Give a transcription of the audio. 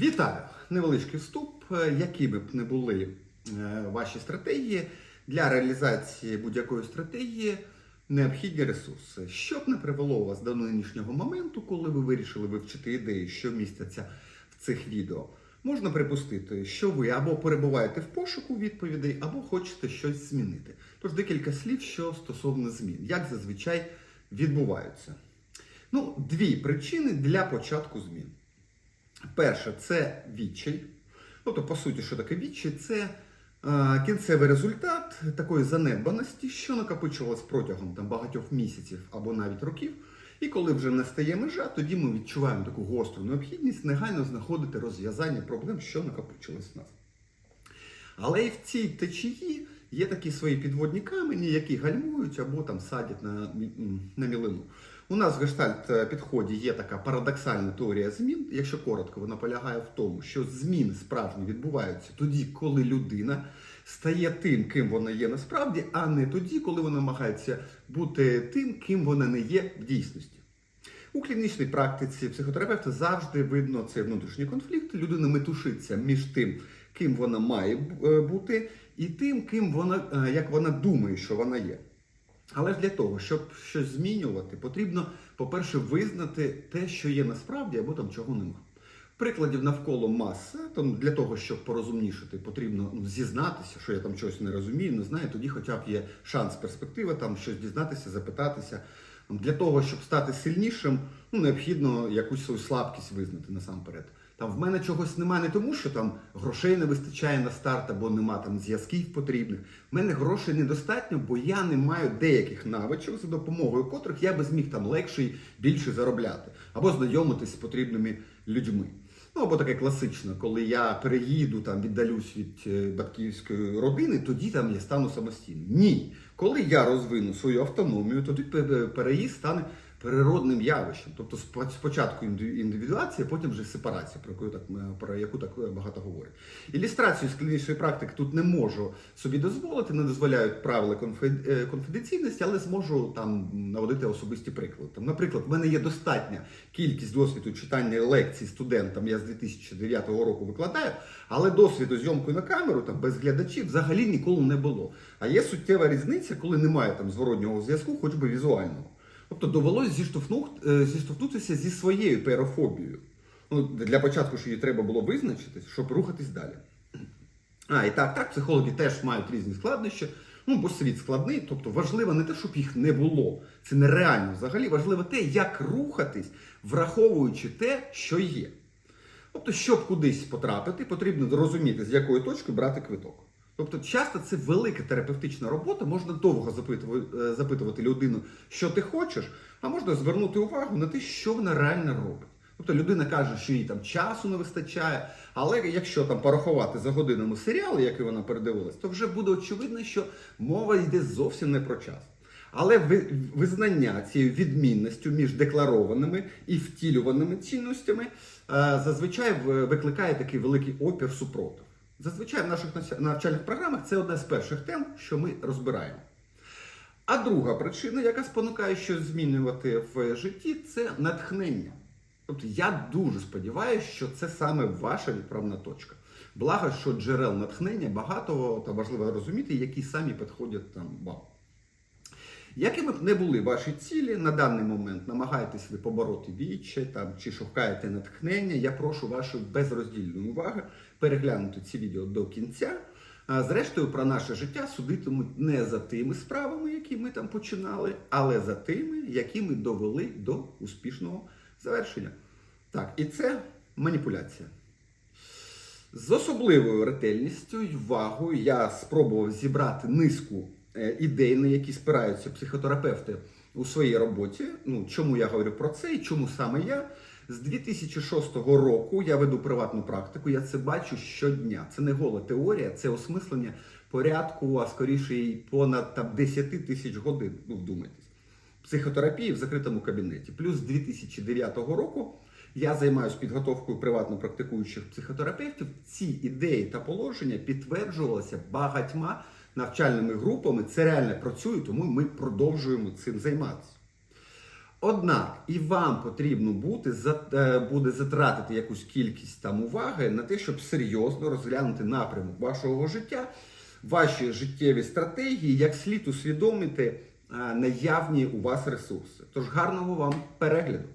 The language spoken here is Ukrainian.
Вітаю! Невеличкий вступ. Е, Які би б не були е, ваші стратегії для реалізації будь-якої стратегії необхідні ресурси. Що б не привело вас до нинішнього моменту, коли ви вирішили вивчити ідеї, що містяться в цих відео, можна припустити, що ви або перебуваєте в пошуку відповідей, або хочете щось змінити. Тож декілька слів, що стосовно змін, як зазвичай відбуваються. Ну, дві причини для початку змін. Перше, це відчай. Тобто, по суті, що таке відчай? Це е, кінцевий результат такої занедбаності, що накопичувалась протягом там, багатьох місяців або навіть років. І коли вже настає межа, тоді ми відчуваємо таку гостру необхідність негайно знаходити розв'язання проблем, що накопичились в нас. Але і в цій течії є такі свої підводні камені, які гальмують або там садять на, на мілину. У нас в гештальт е, підході є така парадоксальна теорія змін. Якщо коротко, вона полягає в тому, що зміни справжні відбуваються тоді, коли людина стає тим, ким вона є насправді, а не тоді, коли вона намагається бути тим, ким вона не є в дійсності. У клінічній практиці психотерапевта завжди видно цей внутрішній конфлікт. Людина метушиться між тим, ким вона має е, бути, і тим, ким вона, е, як вона думає, що вона є. Але ж для того, щоб щось змінювати, потрібно, по-перше, визнати те, що є насправді, або там чого нема. Прикладів навколо маса, там для того, щоб порозумнішити, потрібно ну, зізнатися, що я там щось не розумію, не знаю, тоді хоча б є шанс, перспектива там щось дізнатися, запитатися. Для того, щоб стати сильнішим, ну, необхідно якусь свою слабкість визнати насамперед. Там в мене чогось немає не тому, що там грошей не вистачає на старт або нема там зв'язків потрібних. В мене грошей недостатньо, бо я не маю деяких навичок, за допомогою котрих я би зміг там легше і більше заробляти, або знайомитись з потрібними людьми. Ну, або таке класичне, коли я переїду, там віддалюсь від е, батьківської родини, тоді там я стану самостійним. Ні. Коли я розвину свою автономію, тоді пе- пе- переїзд стане природним явищем. Тобто спо- спочатку інди- індивідуація, потім вже сепарація, про яку так, е, про яку так багато говорять. Ілюстрацію з клінічної практики тут не можу собі дозволити, не дозволяють правила е, конфіденційності, але зможу там наводити особисті приклади. Там, наприклад, в мене є достатня кількість досвіду читання лекцій студентам. Я з 2009 року викладаю, але досвіду зйомкою на камеру там без глядачів взагалі ніколи не було. А є суттєва різниця, коли немає там зворотнього зв'язку, хоч би візуального. Тобто довелося е, зіштовхнутися зі своєю пейрофобією. Ну, для початку ж її треба було визначитись, щоб рухатись далі. А, і так, так, психологи теж мають різні складнощі. Ну, бо світ складний, тобто важливо не те, щоб їх не було. Це нереально взагалі. Важливо те, як рухатись, враховуючи те, що є. Тобто, щоб кудись потрапити, потрібно зрозуміти, з якої точки брати квиток. Тобто, часто це велика терапевтична робота, можна довго запитувати, е, запитувати людину, що ти хочеш, а можна звернути увагу на те, що вона реально робить. Тобто людина каже, що їй там часу не вистачає, але якщо там порахувати за годинами серіали, який вона передивилась, то вже буде очевидно, що мова йде зовсім не про час. Але ви- визнання цією відмінністю між декларованими і втілюваними цінностями е, зазвичай викликає такий великий опір супротив. Зазвичай в наших навчальних програмах це одна з перших тем, що ми розбираємо. А друга причина, яка спонукає щось змінювати в житті, це натхнення. Тобто я дуже сподіваюся, що це саме ваша відправна точка. Благо, що джерел натхнення багато та важливо розуміти, які самі підходять там вам. Якими б не були ваші цілі, на даний момент намагаєтесь ви побороти відчай там, чи шукаєте натхнення, я прошу вашої безроздільної уваги переглянути ці відео до кінця. А зрештою, про наше життя судитимуть не за тими справами, які ми там починали, але за тими, які ми довели до успішного завершення. Так, і це маніпуляція. З особливою ретельністю і увагою я спробував зібрати низку ідей, на які спираються психотерапевти у своїй роботі. Ну, чому я говорю про це і чому саме я? З 2006 року я веду приватну практику, я це бачу щодня. Це не гола теорія, це осмислення порядку, а скоріше і понад там, 10 тисяч годин. Ну, вдумайтесь психотерапії в закритому кабінеті. Плюс з 2009 року я займаюся підготовкою приватно практикуючих психотерапевтів. Ці ідеї та положення підтверджувалися багатьма навчальними групами. Це реально працює, тому ми продовжуємо цим займатися. Однак і вам потрібно бути е, буде затратити якусь кількість там уваги на те, щоб серйозно розглянути напрямок вашого життя, ваші життєві стратегії, як слід усвідомити е, наявні у вас ресурси. Тож гарного вам перегляду!